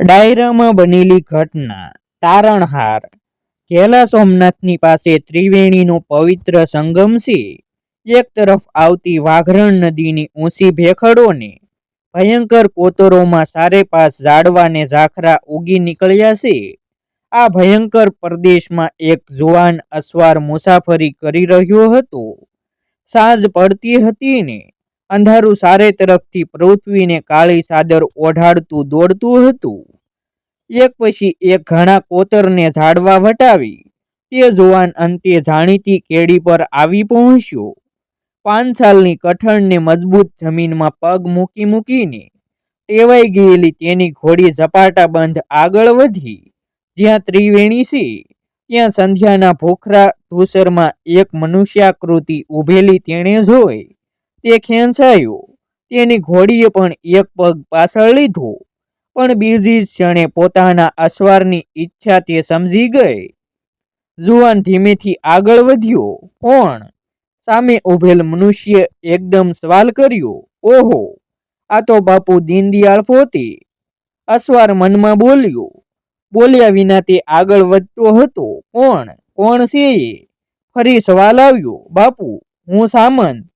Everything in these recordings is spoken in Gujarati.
ડાયરામાં બનેલી ઘટના, તારણહાર. કેલા સોમનાથની પાસે ત્રિવેણીનો પવિત્ર સંગમ છે. એક તરફ આવતી વાઘરણ નદીની ઊંચી ભેખડોને ભયંકર કોતરોમાં સારે પાસ ઝાડવાને ઝાખરા ઉગી નીકળ્યા છે. આ ભયંકર પ્રદેશમાં એક જુવાન અસવાર મુસાફરી કરી રહ્યો હતો. સાંજ પડતી હતી ને અંધારું સારે તરફથી પૃથ્વીને કાળી ચાદર ઓઢાડતું દોડતું હતું. એક પછી એક ઘણા કોતરને ઝાડવા વટાવી, તે જોવાન અંતે જાણીતી કેડી પર આવી પહોંચ્યો. પાંચ સાલની કઠણને મજબૂત જમીનમાં પગ મૂકી મૂકીને ટેવાઈ ગયેલી તેની ઘોડી ઝપાટા બંધ આગળ વધી. જ્યાં ત્રિવેણી છે, ત્યાં સંધ્યાના ભોખરા ધૂસરમાં એક મનુષ્યાકૃતિ ઊભેલી તેણે જોઈ. તે ખેંચાયો. તેની ઘોડીએ પણ એક પગ પાછળ લીધો. પણ બીજી ક્ષણે પોતાના અસવારની ઈચ્છા તે સમજી ગઈ. જુવાન ધીમેથી આગળ વધ્યો, પણ સામે ઉભેલ મનુષ્ય એકદમ સવાલ કર્યો, ઓહો, આ તો બાપુ દીનદયાળ પોતે. અસવાર મનમાં બોલ્યો. બોલ્યા વિના તે આગળ વધતો હતો, પણ કોણ છે ફરી સવાલ આવ્યો, બાપુ, હું સામંત.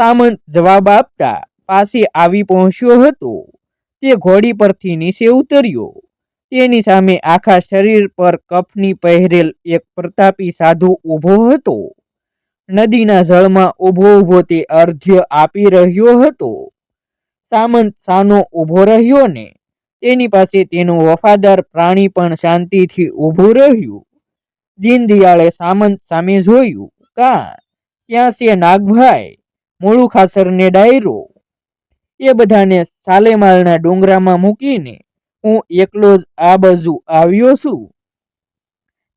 સામંત જવાબ આપતા પાસે આવી પહોંચ્યો હતો. તે ઘોડી પરથી નીચે ઉતર્યો. તેની સામે આખા શરીર પર કફની પહેરેલ એક પ્રતાપી સાધુ ઊભો હતો. નદીના જળમાં ઊભો ઊભો તે અર્ધ્ય આપી રહ્યો હતો. સામંત સાનો ઊભો રહ્યો ને તેની પાસે તેનું વફાદાર પ્રાણી પણ શાંતિથી ઊભું રહ્યું. દીનદયાળે સામંત સામે જોયું, કા? ત્યાં છે નાગભાઈ? મૂળું ખાસરને ડાયરો. એ બધાને સાલેમાલના ડુંગરામાં મૂકીને હું એકલો જ આ બાજુ આવ્યો છું.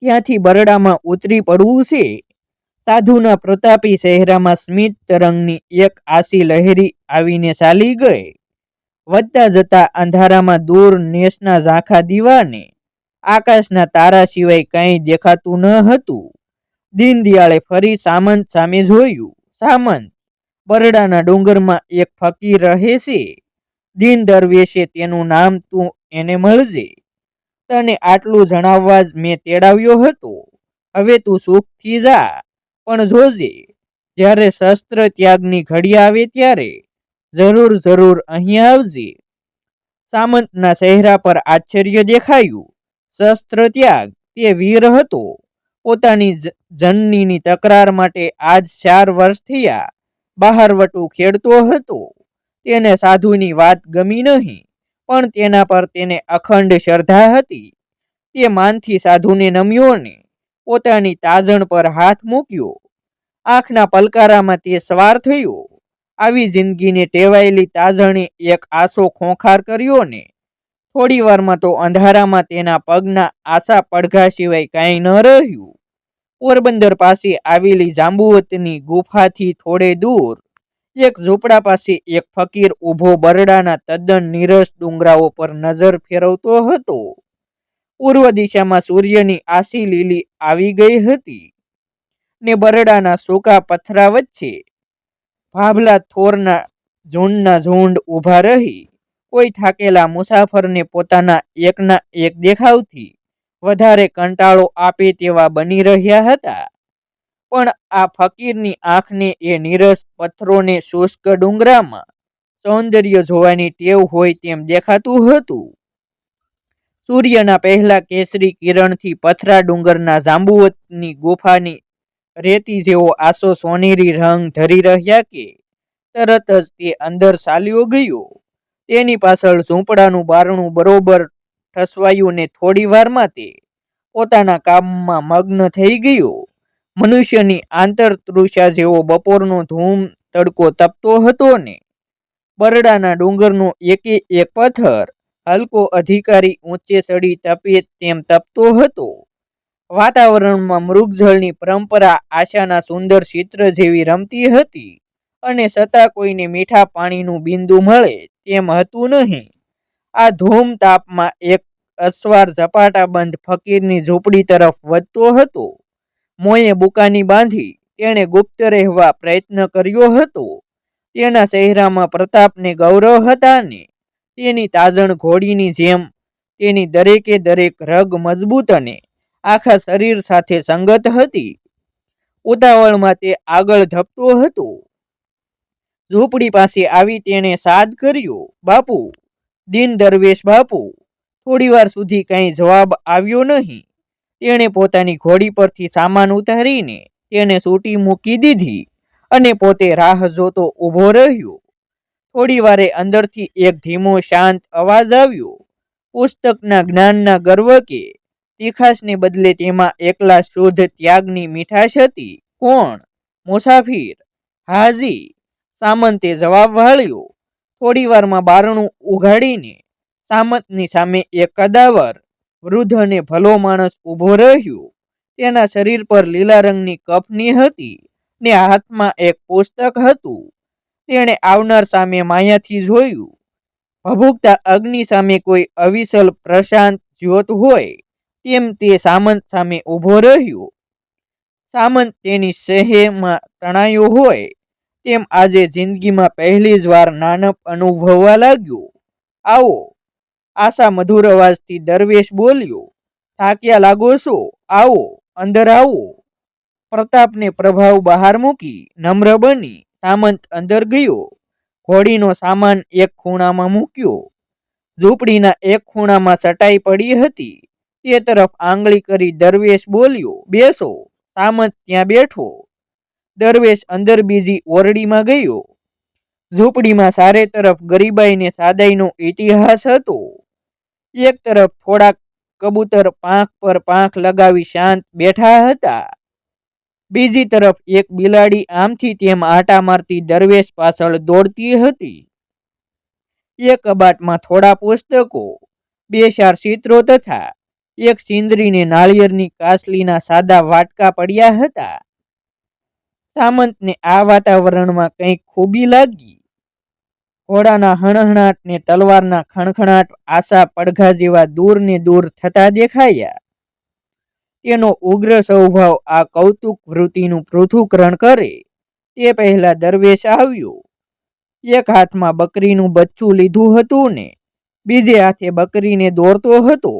ત્યાંથી બરડામાં ઉતરી પડવું છે. સાધુના પ્રતાપી ચહેરામાં સ્મિત તરંગની એક આસી લહેરી આવીને ચાલી ગઈ. વધતા જતા અંધારામાં દૂર નેસના ઝાંખા દીવાને આકાશના તારા સિવાય કંઈ દેખાતું ન હતું. દીનદયાળે ફરી સામંત સામે જોયું. સામંત બરડાના ડુંગરમાં એક ફકીર રહે છે. દિન દરવેશે તેનું નામ તું એને મળજે. તને આટલું જણાવવા જ મેં તેડાવ્યો હતો. હવે તું સુખથી જા, પણ જોજે, જ્યારે શસ્ત્ર ત્યાગની ઘડી આવે ત્યારે જરૂર જરૂર અહીં આવજે. સામંતના ચહેરા પર આશ્ચર્ય દેખાયું. શસ્ત્ર ત્યાગ, તે વીર હતો. પોતાની જનનીની તકરાર માટે આજ ચાર વર્ષ થયા. બહારવટું ખેડતો હતો. તેને સાધુની વાત ગમી નહીં, પણ તેના પર તેને અખંડ શ્રદ્ધા હતી. તે માનથી સાધુને નમ્યો ને પોતાની તાજણ પર હાથ મૂક્યો. આંખના પલકારામાં તે સવાર થયો. આવી જિંદગીને ટેવાયેલી તાજણે એક આસો ખોંખાર કર્યો ને થોડી વારમાં તો અંધારામાં તેના પગના આશા પડઘા સિવાય કાંઈ ન રહ્યું. પોરબંદર પાસે આવેલી જાંબુવતની ગુફાથી થોડે દૂર, એક ઝૂંપડા પાસે એક ફકીર ઊભો બરડાના તદ્દન નીરસ ડુંગરાઓ પર નજર ફેરવતો હતો. પૂર્વ દિશામાં સૂર્યની આસી લીલી આવી ગઈ હતી ને બરડાના સૂકા પથરા વચ્ચે ભાભલા થોરના ઝુંડના ઝુંડ ઊભા રહી. કોઈ થાકેલા મુસાફરને પોતાના એકના એક દેખાવથી વધારે કંટાળો આપે તેવા બની રહ્યા હતા. પણ આ ફકીરની આંખને એ નીરસ પથ્થરોને શુષ્ક ડુંગરામાં સૌંદર્ય જોવાની ટેવ હોય તેમ દેખાતું હતું. સૂર્યના પહેલા કેસરી કિરણથી પથરા ડુંગરના જાંબુવતની ગુફાની રેતી જેવો આસો સોનેરી રંગ ધરી રહ્યા કે તરત જ તે અંદર ચાલ્યો ગયો. તેની પાછળ ઝૂંપડાનું બારણું બરોબર ઠસવાયું ને થોડી વારમાં તે પોતાના કામમાં મગ્ન થઈ ગયો. મનુષ્યની આંતરતૃષા જેવો બપોરનો ધૂમ તડકો તપતો હતો ને. બરડાના ડુંગરનો એકે એક પથ્થર હલકો અધિકારી ઊંચે ચડી તપે તેમ તપતો હતો. વાતાવરણમાં મૃગજળની પરંપરા આશાના સુંદર ચિત્ર જેવી રમતી હતી અને છતાં કોઈને મીઠા પાણીનું બિંદુ મળે તેમ હતું નહીં. આ ધૂમ તાપમાં એક અસવાર ઝપાટા બંધ ફકીરની ઝૂંપડી તરફ વધતો હતો. મોંએ બુકાની બાંધી, તેણે ગુપ્ત રહેવા પ્રયત્ન કર્યો હતો. તેના ચહેરામાં પ્રતાપને ગૌરવ હતા ને, તેની તાજણ ઘોડીની જેમ, તેની દરેકે દરેક રગ મજબૂત અને આખા શરીર સાથે સંગત હતી. ઉતાવળમાં તે આગળ ધપતો હતો. ઝૂંપડી પાસે આવી તેણે સાદ કર્યો, બાપુ દીન દરવેશ બાપુ થોડીવાર સુધી કંઈ જવાબ આવ્યો નહીં. તેણે પોતાની ઘોડી પરથી સામાન ઉતારીને તેને સૂટી મૂકી દીધી અને પોતે રાહ જોતો ઊભો રહ્યો. થોડી વારે અંદરથી એક ધીમો શાંત અવાજ આવ્યો. પુસ્તકના જ્ઞાનના ગર્વ કે તીખાસને બદલે તેમાં એકલા શુદ્ધ ત્યાગની મીઠાશ હતી. કોણ? મુસાફિર, હાજી, સામંતે જવાબ વાળ્યો. થોડી વારમાં બારણું ઉઘાડીને સામંતની સામે એક કદાવર, વૃદ્ધ અને ભલો માણસ ઊભો રહ્યો. તેના શરીર પર લીલા રંગની કફની હતી ને હાથમાં એક પુસ્તક હતું. તેણે આવનાર સામે માયાથી જોયું. ભભૂકતા અગ્નિ સામે કોઈ અવિસલ પ્રશાંત જ્યોત હોય તેમ તે સામંત સામે ઊભો રહ્યો. સામંત તેની સહેમાં તણાયો હોય તેમ આજે જિંદગીમાં પહેલી જ વાર નાનપ અનુભવવા લાગ્યો. આવો, આશા મધુર અવાજથી દરવેશ બોલ્યો, થાક્યા લાગો છો? આવો, અંદર આવો. પ્રતાપને પ્રભાવ બહાર મૂકી નમ્ર બની, સામંત અંદર ગયો. ઘોડીનો સામાન એક ખૂણામાં મૂક્યો. ઝૂંપડીના એક ખૂણામાં સટાઈ પડી હતી. તે તરફ આંગળી કરી દરવેશ બોલ્યો, બેસો, સામંત ત્યાં બેઠો. દરવેશ અંદર બીજી ઓરડીમાં ગયો. ઝૂંપડીમાં સારે તરફ ગરીબાઈને સાદાઈનો ઇતિહાસ હતો. એક તરફ થોડાક કબૂતર પાંખ પર પાંખ લગાવી શાંત બેઠા હતા. બીજી તરફ એક બિલાડી આમથી તેમ આટા મારતી દરવેશ પાછળ દોડતી હતી. એક કબાટમાં થોડા પુસ્તકો બે ચાર ચિત્રો તથા એક સિંદરીને નાળિયેરની કાસલીના સાદા વાટકા પડ્યા હતા. સામંતને આ વાતાવરણમાં કંઈક ખૂબી લાગી? ઘોડાના હણહણાટ ને તલવારના ખણખણાટ આશા પડઘા જેવા દૂર ને દૂર થતા દેખાયા. તેનો ઉગ્ર સ્વભાવ આ કૌતુક વૃત્તિનું પૃથુકરણ કરે. તે પહેલા દરવેશ આવ્યો. એક હાથમાં બકરીનું બચ્ચું લીધું હતું ને, બીજે હાથે બકરીને દોરતો હતો.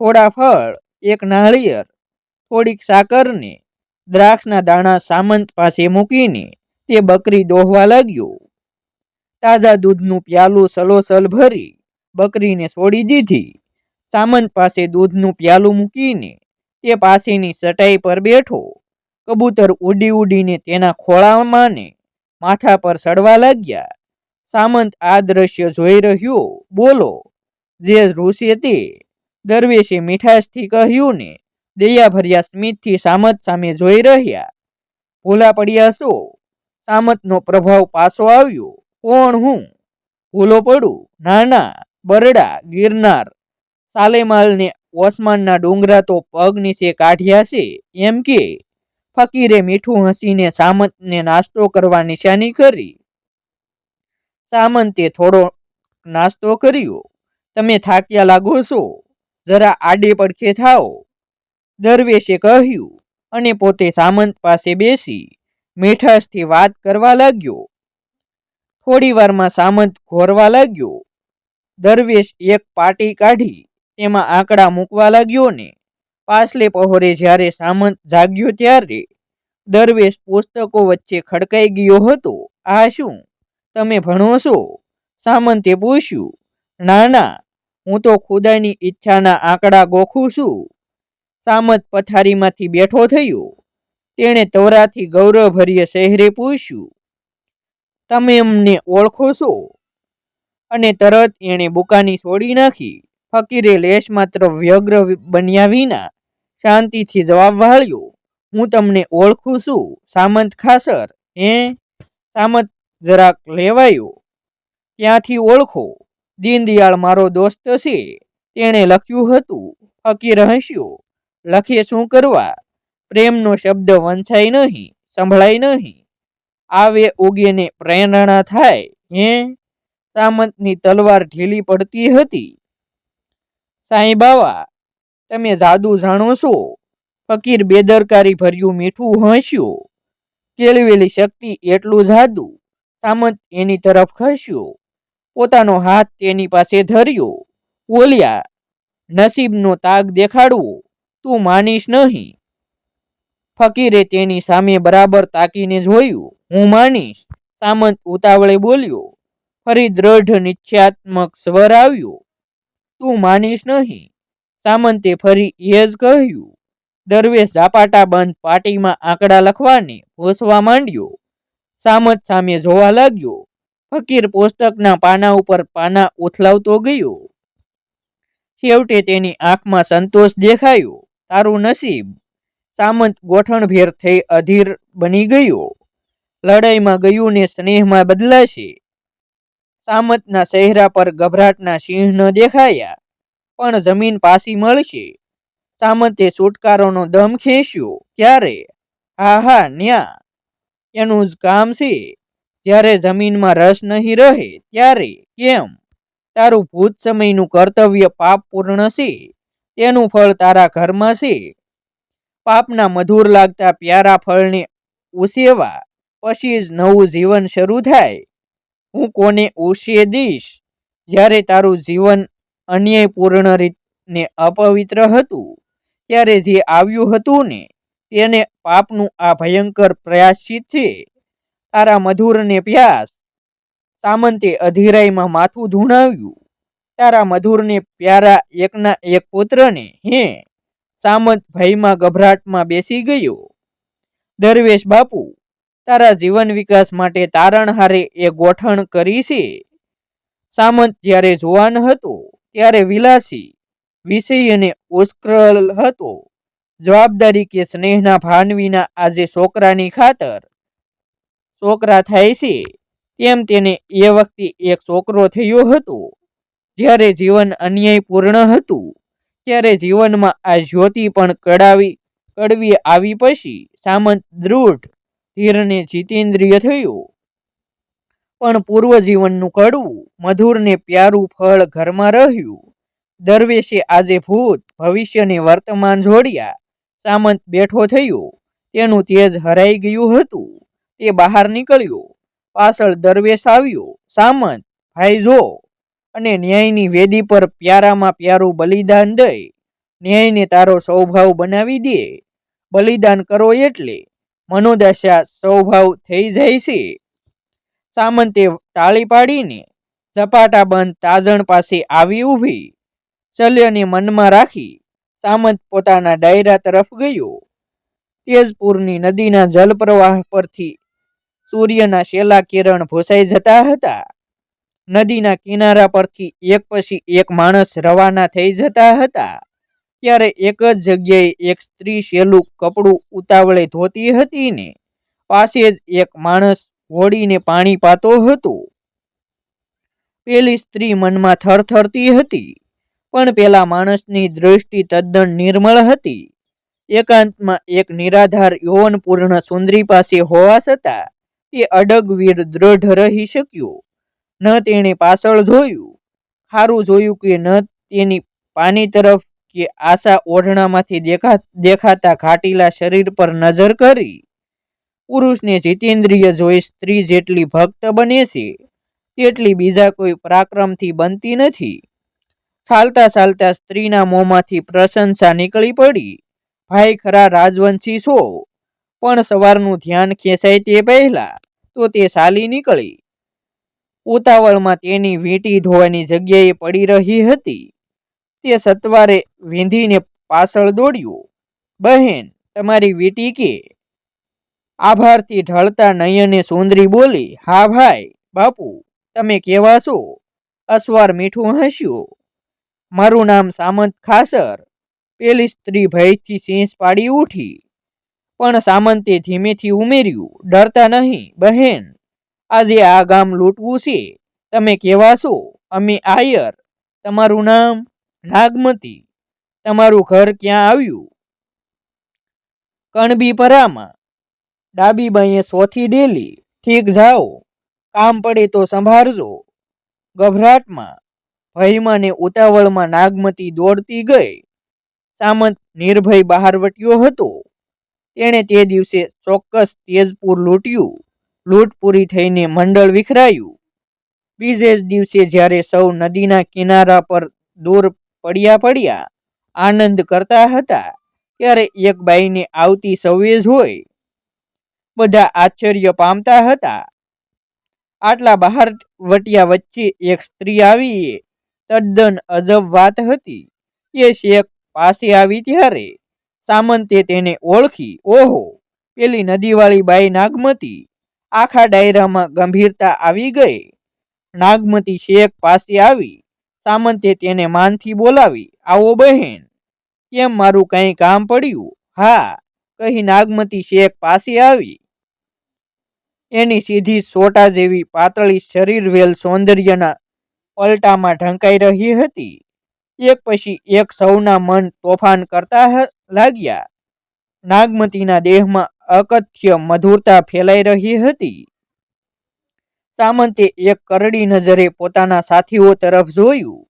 થોડા ફળ, એક નાળિયેર, થોડીક સાકર ને દ્રાક્ષના દાણા સામંત પાસે મૂકીને તે બકરી દોહવા લાગ્યો. તાજા દૂધનું પ્યાલું સલોસલ ભરી બકરીને છોડી દીધી. સામંત પાસે દૂધનું પ્યાલું મૂકીને તે પાસેની ચટાઈ પર બેઠો. કબૂતર ઉડી ઉડીને તેના ખોળામાંને માથા પર ચડવા લાગ્યા. સામંત આ દ્રશ્ય જોઈ રહ્યો. બોલો, જે ઋષે તે દરવેશે મીઠાશથી કહ્યું ને દયાભર્યા સ્મિતથી સામત સામે જોઈ રહ્યા. ભૂલા પડ્યા છો. સામતનો પ્રભાવ પાછો આવ્યો. કોણ હું? ભૂલો પડું. નાના, બરડા, ગિરનાર. સાલેમાલને ઓસમાનના ડુંગરા તો પગ નીચે કાઢ્યા છે. એમ કે, ફકીરે મીઠું હસીને સામંતને નાસ્તો કરવા નિશાની કરી. સામંતે થોડો નાસ્તો કર્યો. તમે થાક્યા લાગો છો. જરા આડે પડખે થાઓ. દરવેશે કહ્યું અને પોતે સામંત પાસે બેસી મીઠાશથી વાત કરવા લાગ્યો. થોડી વારમાં સામંત ઘોરવા લાગ્યો. દરવેશ એક પાટી કાઢી તેમાં આંકડા મૂકવા લાગ્યો ને પાછલે પહોરે જ્યારે સામંત જાગ્યો ત્યારે દરવેશ પુસ્તકો વચ્ચે ખડકાઈ ગયો હતો. આ શું? તમે ભણો છો? સામંતે પૂછ્યું. ના ના, હું તો ખુદાની ઈચ્છાના આંકડા ગોખું છું. સામંત પથારીમાંથી બેઠો થયો. તેણે તવરાથી ગૌરવભર્ય શહેરે પૂછ્યું, તમે અમને ઓળખો છો? અને તરત એણે બુકાની છોડી નાખી. ફકીરે લેશ માત્ર વ્યગ્ર બન્યા વિના શાંતિથી જવાબ વાળ્યો, હું તમને ઓળખું છું, સામંત ખાસર, હે? સામંત જરાક લેવાયો. ત્યાંથી ઓળખો. દીનદયાળ મારો દોસ્ત છે. તેણે લખ્યું હતું. ફકીર હસ્યો. લખે શું કરવા? પ્રેમનો શબ્દ વંચાય નહીં, સંભળાય નહીં. આવે ઉગેને પ્રેરણા થાય, હે? સામંતની તલવાર ઢીલી પડતી હતી. સાંઈ બાવા, તમે જાદુ જાણો છો? ફકીર બેદરકારી ભર્યું મીઠું હસ્યું. કેળવેલી શક્તિ એટલું જાદુ. સામંત એની તરફ ખસ્યો. પોતાનો હાથ તેની પાસે ધર્યો. બોલ્યા, નસીબનો તાગ દેખાડવો. તું માનીશ નહીં. ફકીરે તેની સામે બરાબર તાકીને જોયું. હું માનીશ. સામંત ઉતાવળે બોલ્યો. ફરી દ્રઢ નિશ્ચયાત્મક સ્વર આવ્યો. તું માનીશ નહીં. સામંતે ફરી એ જ કહ્યું. દરવેશ ઝાપાટા બંધ પાટીમાં આંકડા લખવાને ભોસવા માંડ્યો. સામંત સામે જોવા લાગ્યો. ફકીર પુસ્તકના પાના ઉપર પાના ઉથલાવતો ગયો. છેવટે તેની આંખમાં સંતોષ દેખાયો. તારું નસીબ સામંત ગોઠણભેર થઈ અધીર બની ગયો. લડાઈમાં ગયું ને સ્નેહમાં બદલાશે. સામંતના ચહેરા પર ગભરાટના ચિહ્ન દેખાયા, પણ જમીન પાસી મળશે. સામંતે છુટકારોનો દમ ખેંચ્યો, ક્યારે? હા હા, ન્યા. એનું જ કામ છે. જ્યારે જમીનમાં રસ નહીં રહે, ત્યારે કેમ? તારું ભૂત સમયનું કર્તવ્ય પાપ પૂર્ણ છે. તેનું ફળ તારા ઘરમાં છે. પાપના મધુર લાગતા પ્યારા ફળને ઉસેવા પછી જ નવું જીવન શરૂ થાય. હું કોને ઉસે દઈશ? જ્યારે તારું જીવન અન્યાયપૂર્ણ રીતને અપવિત્ર હતું, ત્યારે જે આવ્યું હતું ને, તેને પાપનું આ ભયંકર પ્રયાસિત છે? તારા મધુરને પ્યાસ. સામંતે અધીરાઈમાં માથું ધૂણાવ્યું. તારા મધુરને પ્યારા એકના એક પુત્રને હે, સામંત ભયમાં ગભરાટમાં બેસી ગયો. દરવેશ બાપુ, તારા જીવન વિકાસ માટે તારણહારે એ ગોઠણ કરી છે. સામંત જ્યારે જુવાન હતો, ત્યારે વિલાસી વિષય અને ઉસ્કૃલ હતો. જવાબદારી કે સ્નેહના ભાન વિના આજે છોકરાની ખાતર. છોકરા થાય છે, તેમ તેને એ વખતે એક છોકરો થયો હતો. જ્યારે જીવન અન્યાયપૂર્ણ હતું, ત્યારે જીવનમાં આ જ્યોતિ પણ કડાવી, કડવી આવી પછી સામંત દૃઢ ધીરને જીતેન્દ્રિય થયો. પણ પૂર્વ જીવનનું કડવું, મધુરને પ્યારું ફળ ઘરમાં રહ્યું. દરવેશે આજે ભૂત ભવિષ્યને વર્તમાન જોડ્યા. સામંત બેઠો થયો, તેનું તેજ હરાઈ ગયું હતું, તે બહાર નીકળ્યો. પાછળ દરવેશ આવ્યો, સામંત, ભાઈ જો અને ન્યાયની વેદી પર પ્યારામાં પ્યારું બલિદાન દઈ, ન્યાયને તારો સ્વભાવ બનાવી દે. બલિદાન કરો એટલે મનોદશા સ્વભાવ થઈ જાય છે. સામંતે તાળી પાડીને ઝપાટા બંધ તાજણ પાસે આવી ઊભી. શલ્યને મનમાં રાખી સામંત પોતાના ડાયરા તરફ ગયો. તેજપુરની નદીના જલપ્રવાહ પરથી સૂર્યના શેલા કિરણ ભૂસાઈ જતા હતા. નદીના કિનારા પરથી એક પછી એક માણસ રવાના થઈ જતા હતા. ત્યારે એક જ જગ્યાએ એક સ્ત્રી શેલું કપડું ઉતાવળે ધોતી હતી ને, પાસે જ એક માણસ હોડીને પાણી પાતો હતો. પેલી સ્ત્રી મનમાં થરથરતી હતી, પણ પેલા માણસની દૃષ્ટિ તદ્દન નિર્મળ હતી. એકાંતમાં એક નિરાધાર યૌવનપૂર્ણ સુંદરી પાસે હોવા છતાં તે અડગવીર દ્રઢ રહી શક્યો. ન તેણે પાછળ જોયું. ખારું જોયું કે ન તેની પાની તરફ કે આશા ઓઢણામાંથી દેખા, દેખાતા ઘાટીલા શરીર પર નજર કરી. પુરુષને જીતેન્દ્રિય જોઈ સ્ત્રી જેટલી ભક્ત બને છે, તેટલી બીજા કોઈ પરાક્રમથી બનતી નથી. ચાલતા ચાલતા સ્ત્રીના મોંમાંથી પ્રશંસા નીકળી પડી. ભાઈ, ખરા રાજવંશી છો, પણ સવારનું ધ્યાન ખેંચાય તે પહેલા તો તે ચાલી નીકળી. ઉતાવળમાં તેની વીંટી ધોવાની જગ્યાએ પડી રહી હતી. તે સત્વારે વીંધીને પાછળ દોડ્યું, બહેન, તમારી વીંટી કે? આભારથી ઢળતા નયને સુંદરી બોલી, હા ભાઈ, બાપુ, તમે કેવા છો? અસવાર મીઠું હસ્યું. મારું નામ સામંત ખાસર. પેલી સ્ત્રી ભયથી ચીંચ પાડી ઉઠી. પણ સામંતે ધીમેથી ઉમેર્યું, ડરતા નહીં, બહેન આજે આ ગામ લૂંટવું છે. તમે કેવા છો? અમે આયર. તમારું નામ? નાગમતી. તમારું ઘર ક્યાં આવ્યું? કણબીપરામાં ડાબી બાઈએ સોથી ડેલી, ઠીક જાઓ. કામ પડે તો સંભાળજો. ગભરાટમાં ભયમાં ને ઉતાવળમાં નાગમતી દોડતી ગઈ. સામંત નિર્ભય બહાર વટ્યો હતો. તેણે તે દિવસે ચોક્કસ તેજપુર લૂંટ્યું. લૂંટ પૂરી થઈને મંડળ વિખરાયું. બીજે જ દિવસે જ્યારે સૌ નદીના કિનારા પર દૂર પડ્યા પડ્યા, આનંદ કરતા હતા, ત્યારે એક બાઈને આવતી સવે હોય. બધા આશ્ચર્ય પામતા હતા. આટલા બહાર વટિયા વચ્ચે એક સ્ત્રી આવી એ તદ્દન અજબ વાત હતી. એ શેખ પાસે આવી ત્યારે સામંતે તેને ઓળખી. ઓહો, પેલી નદીવાળી બાઈ નાગમતી. આખા ડાયરામાં ગંભીરતા આવી ગઈ. નાગમતી શેખ પાસે આવી. સામંતે તેને માનથી બોલાવી, આવો બહેન, કેમ મારું કંઈ કામ પડ્યું? હા, કહી નાગમતી શેખ પાસે આવી. એની સીધી સોટા જેવી પાતળી શરીર વેલ સૌંદર્યના પલટામાં ઢંકાઈ રહી હતી. એક પછી એક સૌના મન તોફાન કરતા લાગ્યા. નાગમતીના દેહમાં અકથ્ય મધુરતા ફેલાઈ રહી હતી. સામંતે એક કરડી નજરે પોતાના સાથીઓ તરફ જોયું.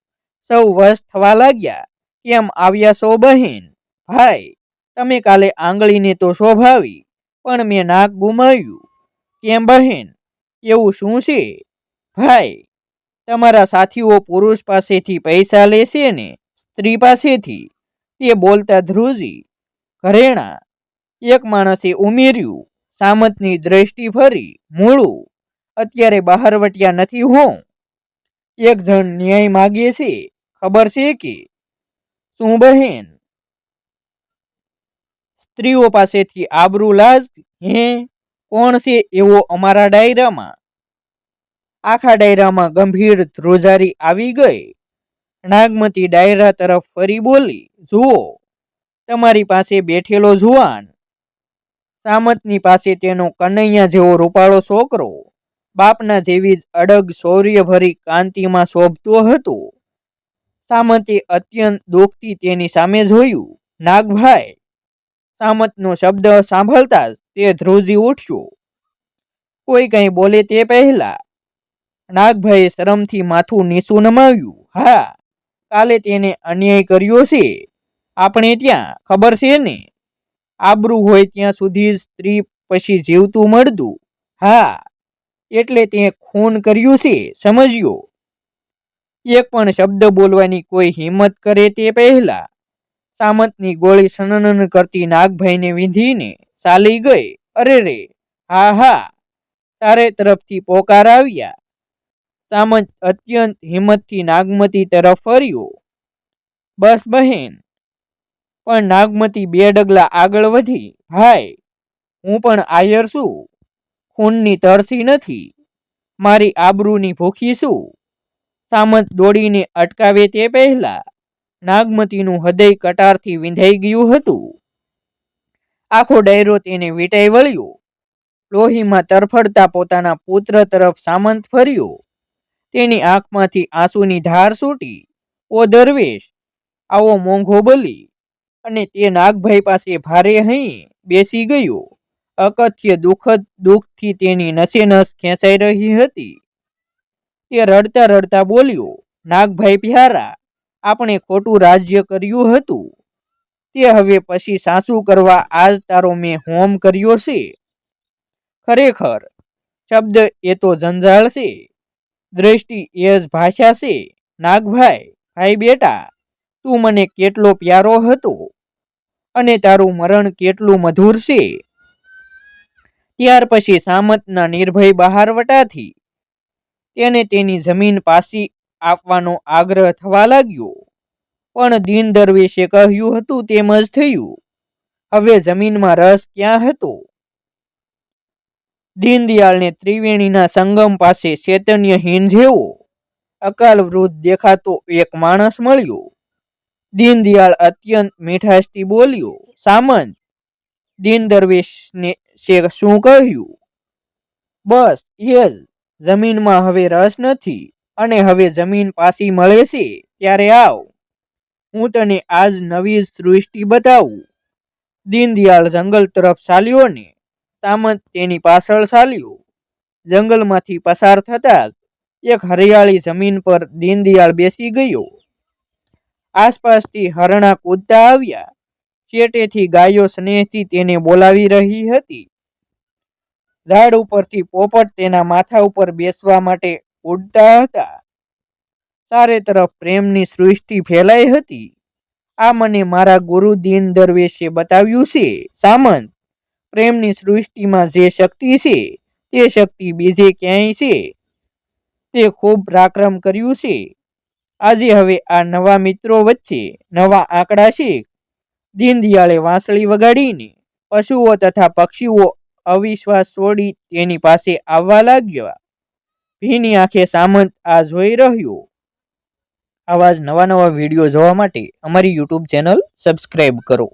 સૌ વશ થવા લાગ્યા. કેમ આવ્યા સો બહેન? ભાઈ, તમે કાલે આંગળીને તો શોભાવી, પણ મેં નાક ગુમાવ્યું. કેમ બહેન? એવું શું છે? ભાઈ, તમારા સાથીઓ પુરુષ પાસેથી પૈસા લેશે ને સ્ત્રી પાસેથી? તે બોલતા ધ્રુજી, ઘરેણા એક માણસે ઉમેર્યું, સામતની દ્રષ્ટિ ફરી, મૂળું, અત્યારે બહારવટિયા નથી હું. એક જણ ન્યાય માગે છે, ખબર છે કે? શું બહેન? સ્ત્રીઓ પાસેથી આબરૂ લાજ, હે? કોણ છે એવો અમારા ડાયરામાં? આખા ડાયરામાં ગંભીર ધ્રુજારી આવી ગઈ. નાગમતી ડાયરા તરફ ફરી બોલી, જુઓ, તમારી પાસે બેઠેલો જુવાન સામંતની પાસે તેનો કનૈયા જેવો રૂપાળો છોકરો બાપના જેવી જ અડગ શૌર્યભરી કાંતિમાં શોભતો હતો. સામતે અત્યંત દુઃખથી તેની સામે જોયું, નાગભાઈ! સામતનો શબ્દ સાંભળતા જ તે ધ્રુજી ઉઠ્યો. કોઈ કંઈ બોલે તે પહેલા. નાગભાઈએ શરમથી માથું નીચું નમાવ્યું, હા, કાલે તેને અન્યાય કર્યો છે. આપણે ત્યાં, ખબર છે ને? આબરૂ હોય ત્યાં સુધી સ્ત્રી પછી જીવતું મળતું. હા, એટલે તે ખૂન કર્યું છે, સમજ્યો. એક પણ શબ્દ બોલવાની કોઈ હિંમત કરે તે પહેલા. સામંતની ગોળી સનનન કરતી નાગભાઈને વિંધીને ચાલી ગઈ. અરે રે, હા હા. ચારે તરફથી પોકાર આવ્યા. સામંત અત્યંત હિંમતથી નાગમતી તરફ ફર્યો. બસ બહેન પણ નાગમતી બે ડગલા આગળ વધી, હાય, હું પણ આયર છું, ખૂનની તરસી નથી, મારી આબરૂની ભૂખી છું. સામંત દોડીને અટકાવે તે પહેલા નાગમતીનું હૃદય કટારથી વિંધાઈ ગયું હતું. આખો ડાયરો તેને વીટાઈ વળ્યો. લોહીમાં તરફડતા પોતાના પુત્ર તરફ સામંત ફર્યો. તેની આંખમાંથી આંસુની ધાર છૂટી. ઓ દરવેશ, આવો મોંઘો બલી અને તે નાગભાઈ પાસે ભારે હૈયે બેસી ગયો. અકથ્ય દુઃખદ દુઃખથી તેની નસે નસ ખેંચાઈ રહી હતી. તે રડતા રડતા બોલ્યો, નાગભાઈ પ્યારા, આપણે ખોટું રાજ્ય કર્યું હતું. તે હવે પછી સાસુ કરવા આજ તારો મેં હોમ કર્યો છે. ખરેખર, શબ્દ એ તો જંજાળ છે. દ્રષ્ટિ એ જ ભાષા છે. નાગભાઈ, ભાઈ બેટા, તું મને કેટલો પ્યારો હતો. અને તારું મરણ કેટલું મધુર છે. ત્યાર પછી સામંતના નિર્ભય બહારવટાથી તેને તેની જમીન પાસી આપવાનો આગ્રહ થવા લાગ્યો. પણ દીન દરવેશે કહ્યું હતું તેમ જ થયું. હવે જમીનમાં રસ ક્યાં હતો? દીનદયાળને ત્રિવેણીના સંગમ પાસે ચૈતન્યહીન જેવો અકાલ વૃદ્ધ દેખાતો એક માણસ મળ્યો. દીનદયાળ અત્યંત મીઠાશથી બોલ્યો, સામંત, દીન દરવેશને શે શું કહ્યું? બસ એ જમીનમાં હવે રસ નથી અને હવે જમીન પાછી મળે છે, ત્યારે આવ. હું તને આજ નવી સૃષ્ટિ બતાવું. દીનદયાળ જંગલ તરફ ચાલ્યો ને સામંત તેની પાછળ ચાલ્યો. જંગલમાંથી પસાર થતાં એક હરિયાળી જમીન પર દીનદયાળ બેસી ગયો. આસપાસથી હરણા કૂદતા આવ્યા. ચેટેથી ગાયો સ્નેહથી તેને બોલાવી રહી હતી. ઝાડ ઉપરથી પોપટ તેના માથા ઉપર બેસવા માટે ઉડતા હતા. ચારે તરફ પ્રેમની સૃષ્ટિ ફેલાઈ હતી. આ મને મારા ગુરુ દીન દરવેશે બતાવ્યું છે, સામંત. પ્રેમની સૃષ્ટિમાં જે શક્તિ છે, તે શક્તિ બીજે ક્યાંય છે. તે ખૂબ પરાક્રમ કર્યું છે. આજે હવે આ નવા મિત્રો વચ્ચે નવા આંકડા શીખ દીનદયાળે વાંસળી વગાડીને પશુઓ તથા પક્ષીઓ અવિશ્વાસ છોડી તેની પાસે આવવા લાગ્યા. ભીની આંખે સામંત આ જોઈ રહ્યો. આવા જ નવા નવા વીડિયો જોવા માટે અમારી યુટ્યુબ ચેનલ સબસ્ક્રાઈબ કરો.